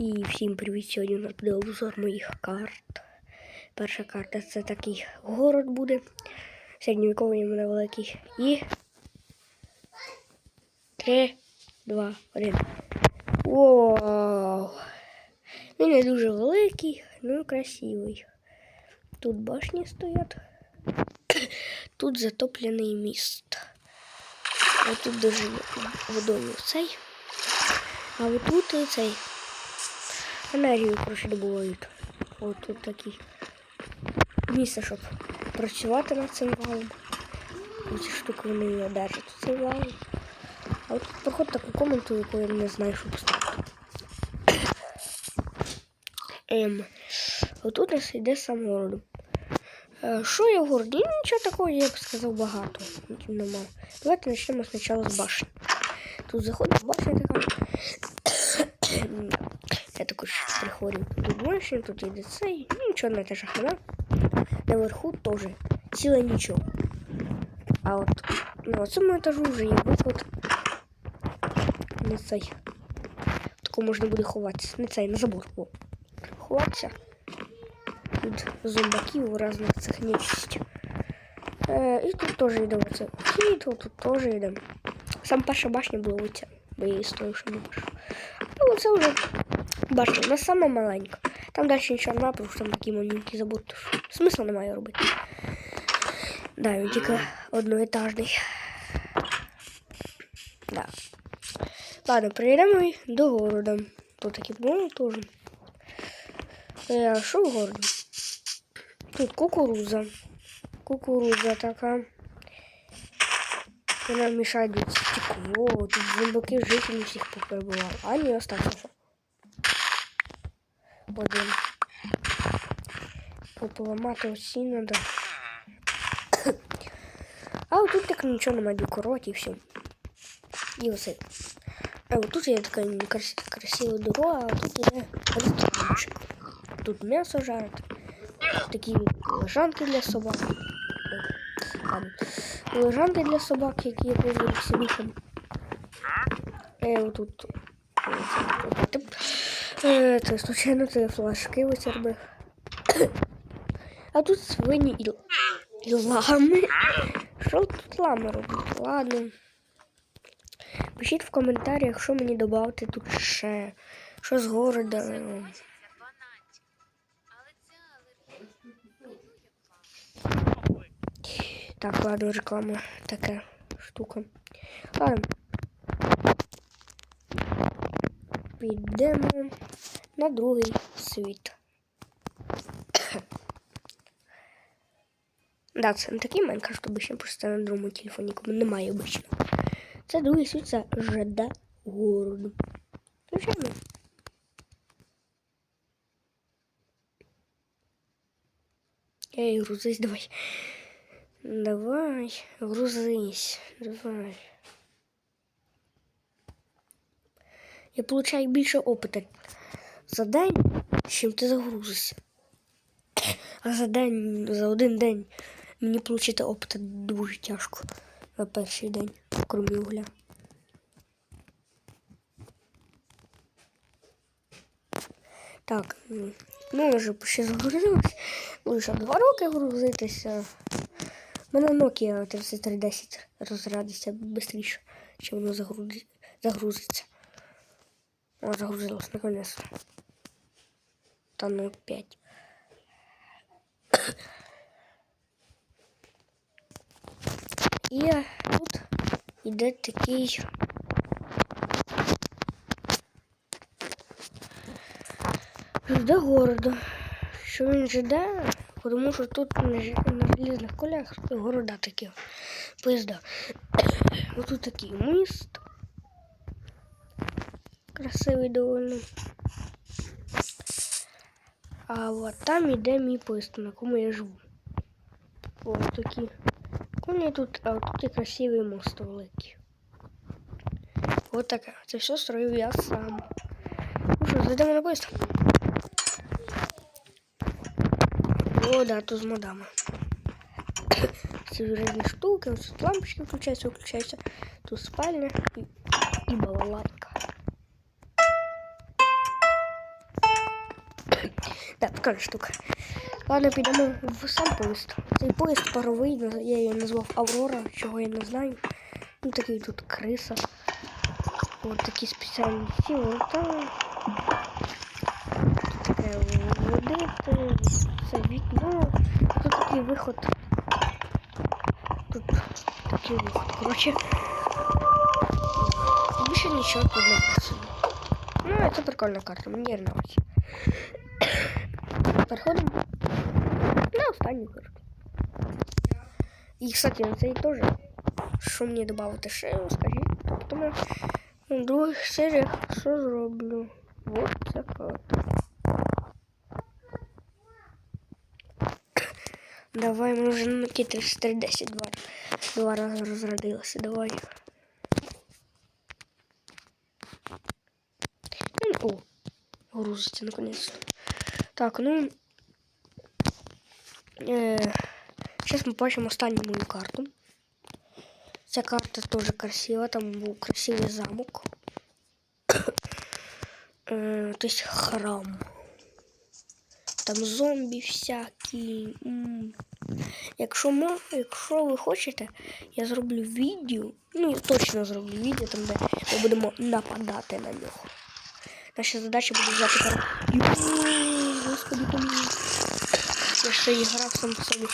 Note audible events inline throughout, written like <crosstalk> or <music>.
І всім привіт! Сьогодні у нас буде обзор моїх карт. Перша карта це такий город буде. Середньовіковий мене великий. І. Три, два, один. Вау! Він не дуже великий, ну красивий. Тут башні стоять. <coughs> Тут затоплений міст. Ось тут дуже водою цей. А от тут і цей. Енергію, коротше, добувають. От тут такі місце, щоб працювати над цим валом. Ці штуки вони держать цей вал. А от проход таку комнату, яку я не знаю, що поставити. Ем, отут у нас йде сам городу. Е, Що є в городі? Ну, Нічого такого, я б сказав, багато. Нема. Давайте почнемо спочатку з башні. Тут заходить башня така. Я також приходив тут башня, тут йде цей. Ну, на етажах нема. Наверху теж ціле нічого. А от на цьому етажу вже є виход. Не цей. Тако можна буде ховатися. Не цей, на забор. О. Ховатися. Від зомбаків різних цих нечисть. Е, і тут теж йде оце. Тут, тут теж йде. Сам перша башня була оця, бо я її стою, що не бачу. Ну, башня, вона сама маленька. Там далі нічого немає, тому що там такі маленькі забуд. тож Смисла немає робити. Да, він тільки одноетажний. Да. Ладно, перейдемо до города. Тут такі були теж. Що в городі? Тут кукуруза. Кукуруза така. Вона мішає стекло. Тут зомбаки жителі всіх поперебували. А ні, остався ще. Один. Пополамати усі надо. А от тут так нічого немає декорувати і все. І оце. А от тут є така крас красива дорога, а тут є ресторанчик. Тут м'ясо жарять. Такі лежанки для собак. Лежанки для собак, які я пользуюсь собакам. Е, отут. Е, Це случайно це флажки ось. <coughs> А тут свині і, і лами. <coughs> Що тут лами роблять? Ладно. Пишіть в коментарях, що мені додати тут ще. Що з города. Так, ладно, реклама така штука. Ладно. Підемо на другий світ. <coughs> да, це не такий Майнкрафт обичний, просто на другому телефоні кому немає обично. Це другий світ, це ЖД городу. Звичайно. Ей, грузись, давай. Давай, грузись, давай. Я получаю більше опиту за день, чим ти загрузишся. А за день, за один день мені отримати опиту дуже тяжко на перший день, крім угля. Так, ну, ну вже ще загрузилось. Лише два роки грузитися. У мене Nokia 3310 розрядиться швидше, ніж воно загрузиться. О, загрузилось наконец. Та ну 5. І тут іде такий. До города. Що він жде? Тому що тут на, железних колях города такі. Поїзда. <coughs> Ось тут такий міст. Красивий доволі. А от там іде мій поїзд, на якому я живу. Ось такі. Коні тут, а тут красивий мост великий. От таке. Це все строїв я сам. Ну що, зайдемо на поїзд? О, да, тут з модами. Ці різні штуки, ось тут лампочки включаються, виключаються. Тут спальня і, і балалайка. Да, прикольна штука. Ладно, підемо в сам поїзд. Цей поїзд паровий, я її назвав Аврора, чого я не знаю. Ну такий тут криса. Ось такі спеціальні ці ворота. Тут таке водити, це вікно. Тут такий виход. Тут такий виход. Коротше. Більше нічого тут. Ну, це прикольна карта, мені нравится. Переходимо на останню карту. І, кстати, на цей теж. Що мені додати ще, скажіть. Тобто ми в других серіях що зроблю? Вот ця карта. Давай, ми вже на ті 310 два, два рази розродилися. Давай. Ну, О, грузиться наконец-то. Так, ну. Е, Сейчас ми бачимо останню мою карту. Ця карта теж красива, там був красивий замок. Е, то есть храм. Там зомбі всякі. Якщо, мо, якщо ви хочете, я зроблю відео. Ну, я точно зроблю відео, там де ми будемо нападати на нього. Наша задача буде взяти карту. Господи, помилуй. Я ще і грав сам по собі.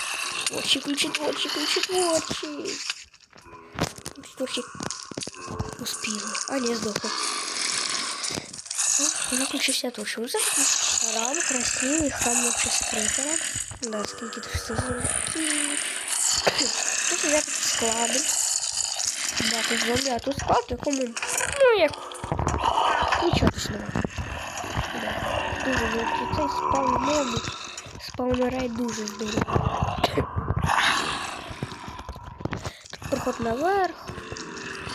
Очі, ключі, очі, ключі. Очі. Успіла. А, не, здохла. О, Виключився точно. Ось такий храм, красивий храм вообще з крипера. Да, скільки тут все золоті. Тут я такі склади. Да, тут зомбі, а тут склад, в якому, ну, як, нічого тут немає. Дуже великий цей спаун моби. Спаунерей дуже здорово. Тут проход наверх.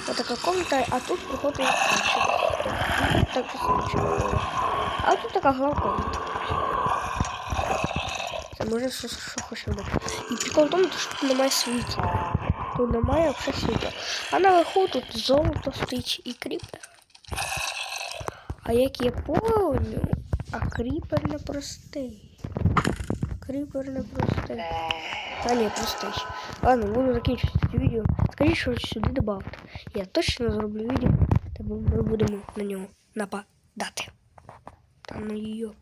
Вот така комната, а тут проход на так же нічого. А тут така головна комната. Це може що, що хоче робити. І прикол в тому, що тут немає світла. Тут немає взагалі світла. А наверху тут золото стоїть і кріпер. А як я помню, а кріпер не простий. Кріпер не простий. Та ні, простий. Ладно, буду закінчувати відео. Скажіть, що сюди додавте. Я точно зроблю відео, та ми будемо на нього нападати. Та ну йоп.